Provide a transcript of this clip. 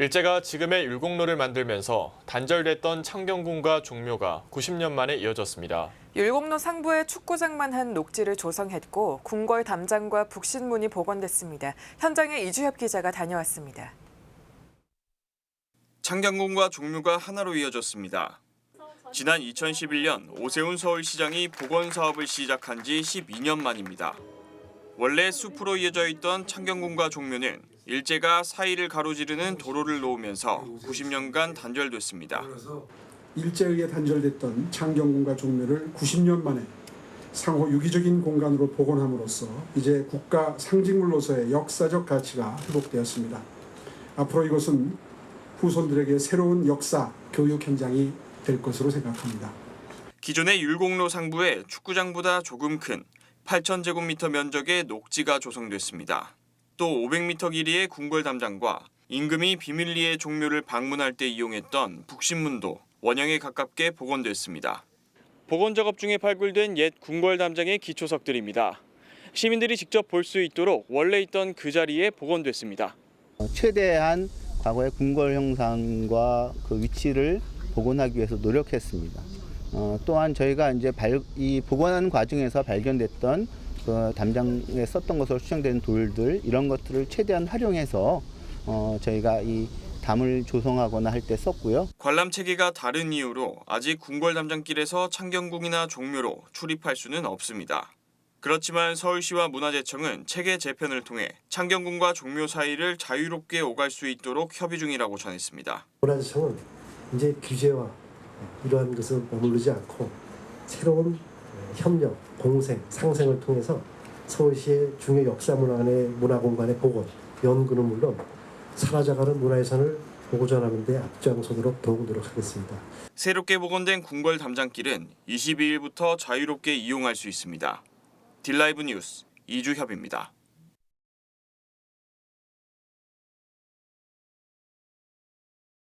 일제가 지금의 율곡로를 만들면서 단절됐던 창경궁과 종묘가 90년 만에 이어졌습니다. 율곡로 상부에 축구장만 한 녹지를 조성했고 궁궐 담장과 북신문이 복원됐습니다. 현장에 이주협 기자가 다녀왔습니다. 창경궁과 종묘가 하나로 이어졌습니다. 지난 2011년 오세훈 서울시장이 복원 사업을 시작한 지 12년 만입니다. 원래 숲으로 이어져 있던 창경궁과 종묘는 일제가 사이를 가로지르는 도로를 놓으면서 90년간 단절됐습니다. 일제에 의해 단절됐던 창경궁과 종묘를 90년 만에 상호 유기적인 공간으로 복원함으로써 이제 국가 상징물로서의 역사적 가치가 회복되었습니다. 앞으로 이것은 후손들에게 새로운 역사 교육 현장이 될 것으로 생각합니다. 기존의 율곡로 상부에 축구장보다 조금 큰 8,000제곱미터 면적의 녹지가 조성됐습니다. 또 500m 길이의 궁궐 담장과 임금이 비밀리에 종묘를 방문할 때 이용했던 북신문도 원형에 가깝게 복원됐습니다. 복원 작업 중에 발굴된 옛 궁궐 담장의 기초석들입니다. 시민들이 직접 볼 수 있도록 원래 있던 그 자리에 복원됐습니다. 어, 최대한 과거의 궁궐 형상과 그 위치를 복원하기 위해서 노력했습니다. 어, 또한 저희가 이제 발, 이 복원하는 과정에서 발견됐던 그 담장에 썼던 것으로 추정되는 돌들 이런 것들을 최대한 활용해서 어, 저희가 이 담을 조성하거나 할 때 썼고요. 관람 체계가 다른 이유로 아직 궁궐 담장길에서 창경궁이나 종묘로 출입할 수는 없습니다. 그렇지만 서울시와 문화재청은 체계 재편을 통해 창경궁과 종묘 사이를 자유롭게 오갈 수 있도록 협의 중이라고 전했습니다. 문화재청은 이제 규제와 이러한 것을 머무르지 않고 새로운 협력, 공생, 상생을 통해서 서울시의 중요 역사문화의 문화공간의 복원, 연구는 물론 사라져가는 문화유산을 보존하는 데 앞장서도록 더욱 노력하겠습니다. 새롭게 복원된 궁궐 담장길은 22일부터 자유롭게 이용할 수 있습니다. 딜라이브 뉴스 이주협입니다.